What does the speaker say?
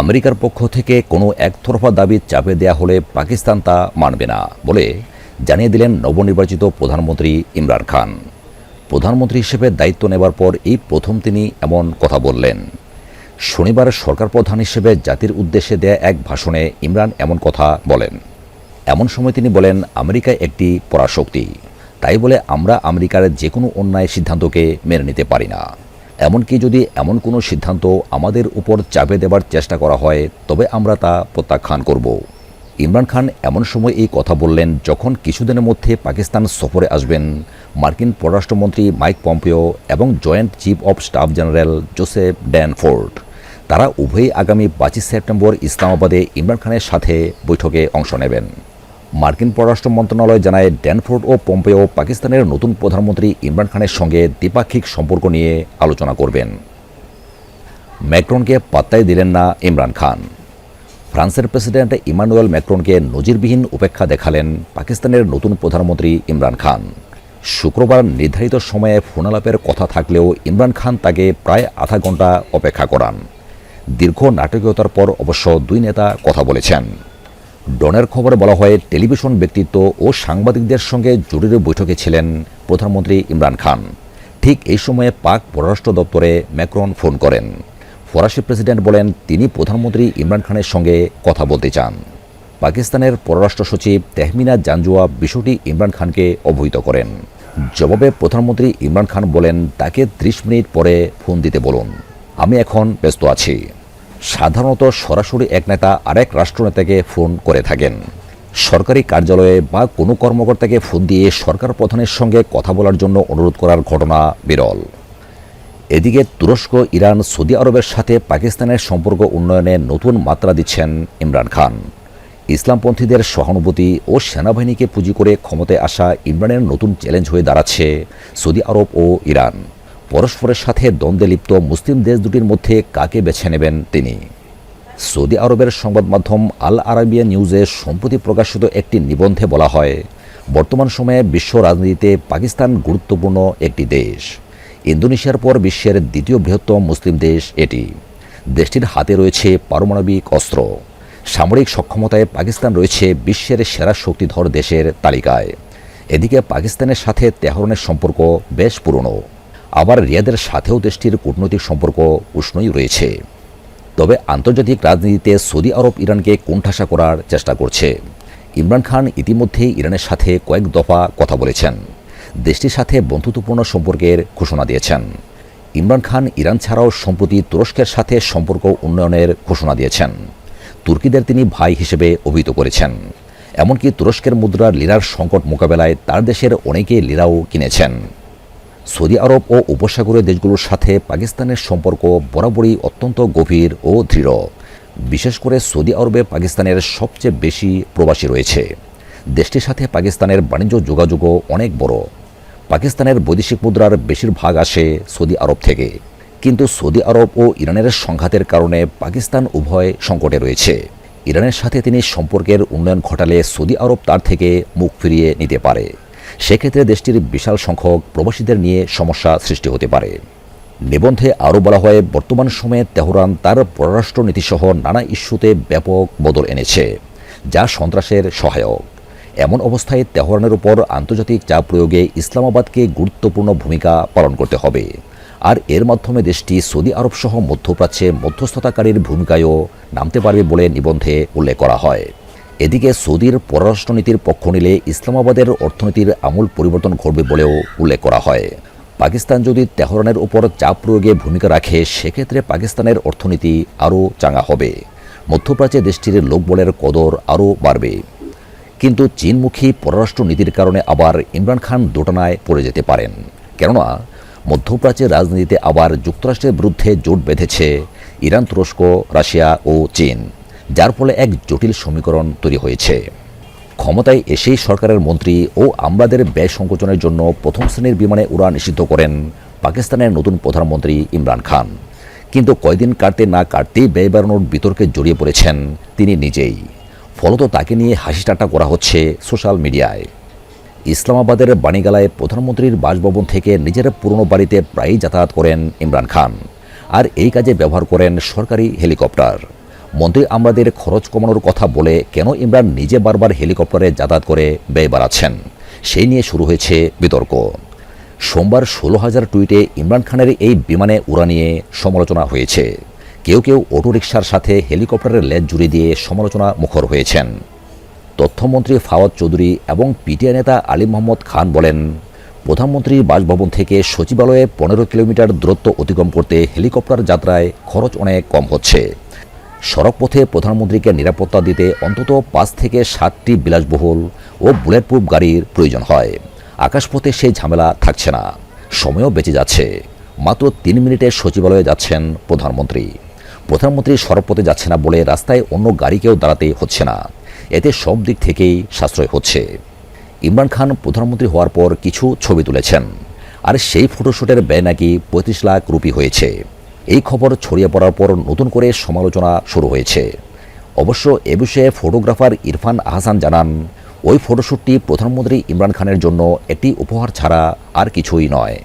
আমেরিকার পক্ষ থেকে কোনো একতরফা দাবি চাপে দেয়া হলে পাকিস্তান তা মানবে না বলে জানিয়ে দিলেন নবনির্বাচিত প্রধানমন্ত্রী ইমরান খান। প্রধানমন্ত্রী হিসেবে দায়িত্ব নেবার পর এই প্রথম তিনি এমন কথা বললেন। শনিবার সরকার প্রধান হিসেবে জাতির উদ্দেশ্যে দেয়া এক ভাষণে ইমরান এমন কথা বলেন। এমন সময় তিনি বলেন আমেরিকা একটি পরাশক্তি। তাই বলে আমরা আমেরিকার যে কোনো অন্যায় সিদ্ধান্তকে মেনে নিতে পারি না। এমনকি যদি এমন কোনো সিদ্ধান্ত আমাদের উপর চাপে দেবার চেষ্টা করা হয়, তবে আমরা তা প্রত্যাখ্যান করব। ইমরান খান এমন সময় এই কথা বললেন যখন কিছুদিনের মধ্যে পাকিস্তান সফরে আসবেন মার্কিন পররাষ্ট্রমন্ত্রী মাইক পম্পিও এবং joint chief of staff general Joseph Dunford. তারা উভয়ই আগামী পঁচিশ সেপ্টেম্বর ইসলামাবাদে ইমরান খানের সাথে বৈঠকে অংশ নেবেন। মার্কিন পররাষ্ট্র মন্ত্রণালয় জানায়, ড্যানফোর্ড ও পম্পেও পাকিস্তানের নতুন প্রধানমন্ত্রী ইমরান খানের সঙ্গে দ্বিপাক্ষিক সম্পর্ক নিয়ে আলোচনা করবেন। ম্যাক্রনকে পাত্তাই দিলেন না ইমরান খান। ফ্রান্সের প্রেসিডেন্ট ইমানুয়েল ম্যাক্রনকে নজিরবিহীন উপেক্ষা দেখালেন পাকিস্তানের নতুন প্রধানমন্ত্রী ইমরান খান। শুক্রবার নির্ধারিত সময়ে ফোনালাপের কথা থাকলেও ইমরান খান তাকে প্রায় আধা ঘণ্টা অপেক্ষা করান। দীর্ঘ নাটকীয়তার পর অবশ্য দুই নেতা কথা বলেছেন। ডনের খবরে বলা হয়, টেলিভিশন ব্যক্তিত্ব ও সাংবাদিকদের সঙ্গে জরুরি বৈঠকে ছিলেন প্রধানমন্ত্রী ইমরান খান। ঠিক এই সময়ে পাক পররাষ্ট্র দপ্তরে ম্যাক্রন ফোন করেন। ফরাসি প্রেসিডেন্ট বলেন, তিনি প্রধানমন্ত্রী ইমরান খানের সঙ্গে কথা বলতে চান। পাকিস্তানের পররাষ্ট্র সচিব তেহমিনা জানজুয়া বিষয়টি ইমরান খানকে অবহিত করেন। জবাবে প্রধানমন্ত্রী ইমরান খান বলেন, তাকে ত্রিশ মিনিট পরে ফোন দিতে বলুন। আমি এখন ব্যস্ত আছি। সাধারণত সরাসরি এক নেতা আরেক রাষ্ট্রনেতাকে ফোন করে থাকেন। সরকারি কার্যালয়ে বা কোনো কর্মকর্তাকে ফোন দিয়ে সরকার প্রধানের সঙ্গে কথা বলার জন্য অনুরোধ করার ঘটনা বিরল। এদিকে তুরস্ক, ইরান, সৌদি আরবের সাথে পাকিস্তানের সম্পর্ক উন্নয়নে নতুন মাত্রা দিচ্ছেন ইমরান খান। ইসলামপন্থীদের সহানুভূতি ও সেনাবাহিনীকে পুঁজি করে ক্ষমতায় আসা ইমরানের নতুন চ্যালেঞ্জ হয়ে দাঁড়াচ্ছে সৌদি আরব ও ইরান। পরস্পরের সাথে দ্বন্দ্বে লিপ্ত মুসলিম দেশ দুটির মধ্যে কাকে বেছে নেবেন তিনি? সৌদি আরবের সংবাদ মাধ্যম আল আরাবিয়া নিউজে সম্প্রতি প্রকাশিত একটি নিবন্ধে বলা হয়, বর্তমান সময়ে বিশ্ব রাজনীতিতে পাকিস্তান গুরুত্বপূর্ণ একটি দেশ। ইন্দোনেশিয়ার পর বিশ্বের দ্বিতীয় বৃহত্তম মুসলিম দেশ এটি। দেশটির হাতে রয়েছে পারমাণবিক অস্ত্র। সামরিক সক্ষমতায় পাকিস্তান রয়েছে বিশ্বের সেরা শক্তিধর দেশের তালিকায়। এদিকে পাকিস্তানের সাথে তেহরানের সম্পর্ক বেশ পুরনো। আবার রিয়াদের সাথেও দেশটির কূটনৈতিক সম্পর্ক উষ্ণই রয়েছে। তবে আন্তর্জাতিক রাজনীতিতে সৌদি আরব ইরানকে কোণঠাসা করার চেষ্টা করছে। ইমরান খান ইতিমধ্যেই ইরানের সাথে কয়েক দফা কথা বলেছেন। দেশটির সাথে বন্ধুত্বপূর্ণ সম্পর্কের ঘোষণা দিয়েছেন। ইমরান খান ইরান ছাড়াও সম্প্রতি তুরস্কের সাথে সম্পর্ক উন্নয়নের ঘোষণা দিয়েছেন। তুর্কিদের তিনি ভাই হিসেবে অভিহিত করেছেন। এমনকি তুরস্কের মুদ্রার লিরার সংকট মোকাবেলায় তার দেশের অনেকে লিরাও কিনেছেন। সৌদি আরব ও উপসাগরীয় দেশগুলোর সাথে পাকিস্তানের সম্পর্ক বরাবরই অত্যন্ত গভীর ও দৃঢ়। বিশেষ করে সৌদি আরবে পাকিস্তানের সবচেয়ে বেশি প্রবাসী রয়েছে। দেশটির সাথে পাকিস্তানের বাণিজ্য যোগাযোগও অনেক বড়। পাকিস্তানের বৈদেশিক মুদ্রার বেশিরভাগ আসে সৌদি আরব থেকে। কিন্তু সৌদি আরব ও ইরানের সংঘাতের কারণে পাকিস্তান উভয় সংকটে রয়েছে। ইরানের সাথে তিনি সম্পর্কের উন্নয়ন ঘটালে সৌদি আরব তার থেকে মুখ ফিরিয়ে নিতে পারে। সেক্ষেত্রে দেশটির বিশাল সংখ্যক প্রবাসীদের নিয়ে সমস্যা সৃষ্টি হতে পারে। নিবন্ধে আরও বলা হয়, বর্তমান সময়ে তেহরান তার পররাষ্ট্র নীতিসহ নানা ইস্যুতে ব্যাপক বদল এনেছে, যা সন্ত্রাসের সহায়ক। এমন অবস্থায় তেহরানের উপর আন্তর্জাতিক চাপ প্রয়োগে ইসলামাবাদকে গুরুত্বপূর্ণ ভূমিকা পালন করতে হবে। আর এর মাধ্যমে দেশটি সৌদি আরব সহ মধ্যপ্রাচ্যে মধ্যস্থতাকারীর ভূমিকায়ও নামতে পারবে বলে নিবন্ধে উল্লেখ করা হয়। এদিকে সৌদির পররাষ্ট্রনীতির পক্ষ নিলে ইসলামাবাদের অর্থনীতির আমূল পরিবর্তন ঘটবে বলেও উল্লেখ করা হয়। পাকিস্তান যদি তেহরানের উপর চাপ প্রয়োগে ভূমিকা রাখে, সেক্ষেত্রে পাকিস্তানের অর্থনীতি আরও চাঙ্গা হবে। মধ্যপ্রাচ্যে দেশটির লোকবলের কদর আরও বাড়বে। কিন্তু চীনমুখী পররাষ্ট্রনীতির কারণে আবার ইমরান খান দোটানায় পড়ে যেতে পারেন। কেননা, মধ্যপ্রাচ্যের রাজনীতিতে আবার যুক্তরাষ্ট্রের বিরুদ্ধে জোট বেঁধেছে ইরান, তুরস্ক, রাশিয়া ও চীন। যার ফলে এক জটিল সমীকরণ তৈরি হয়েছে। ক্ষমতায় এসেই সরকারের মন্ত্রী ও আমলাদের ব্যয় সংকোচনের জন্য প্রথম শ্রেণির বিমানে উড়া নিষিদ্ধ করেন পাকিস্তানের নতুন প্রধানমন্ত্রী ইমরান খান। কিন্তু কয়দিন কাটতে না কাটতেই ব্যয় বাড়ানোর বিতর্কে জড়িয়ে পড়েছেন তিনি নিজেই। ফলত তাকে নিয়ে হাসি ঠাট্টা করা হচ্ছে সোশ্যাল মিডিয়ায়। ইসলামাবাদের বাণীগালায় প্রধানমন্ত্রীর বাসভবন থেকে নিজের পুরনো বাড়িতে প্রায়ই যাতায়াত করেন ইমরান খান। আর এই কাজে ব্যবহার করেন সরকারি হেলিকপ্টার। মন্ত্রী আমাদের খরচ কমানোর কথা বলে কেন ইমরান নিজে বারবার হেলিকপ্টারে যাতায়াত করে ব্যয় বাড়াচ্ছেন? সেই নিয়ে শুরু হয়েছে বিতর্ক। সোমবার ষোলো হাজার টুইটে ইমরান খানের এই বিমানে উড়া নিয়ে সমালোচনা হয়েছে। কেউ কেউ অটোরিকশার সাথে হেলিকপ্টারের লেজ জুড়ে দিয়ে সমালোচনা মুখর হয়েছেন। তথ্যমন্ত্রী ফাওয়াদ চৌধুরী এবং পিটিআই নেতা আলী মোহাম্মদ খান বলেন প্রধানমন্ত্রী বাসভবন থেকে সচিবালয়ে পনেরো কিলোমিটার দূরত্ব অতিক্রম করতে হেলিকপ্টার যাত্রায় খরচ অনেক কম হচ্ছে। সড়কপথে প্রধানমন্ত্রীকে নিরাপত্তা দিতে অন্তত পাঁচ থেকে সাতটি বিলাসবহুল ও বুলেট প্রুফ গাড়ির প্রয়োজন হয়। আকাশপথে সেই ঝামেলা থাকছে না। সময়ও বেঁচে যাচ্ছে। মাত্র তিন মিনিটে সচিবালয়ে যাচ্ছেন প্রধানমন্ত্রী। প্রধানমন্ত্রী সড়কপথে যাচ্ছে না বলে রাস্তায় অন্য গাড়িকেও দাঁড়াতে হচ্ছে না। এতে সব দিক থেকেই সাশ্রয় হচ্ছে। ইমরান খান প্রধানমন্ত্রী হওয়ার পর কিছু ছবি তুলেছেন। আর সেই ফটোশ্যুটের ব্যয় নাকি পঁয়ত্রিশ লাখ রুপি হয়েছে। এই খবর ছড়িয়ে পড়ার পর নতুন করে সমালোচনা শুরু হয়েছে। অবশ্য এ বিষয়ে ফটোগ্রাফার ইরফান আহসান জানান, ওই ফটোশ্যুটটি প্রধানমন্ত্রী ইমরান খানের জন্য একটি উপহার ছাড়া আর কিছুই নয়।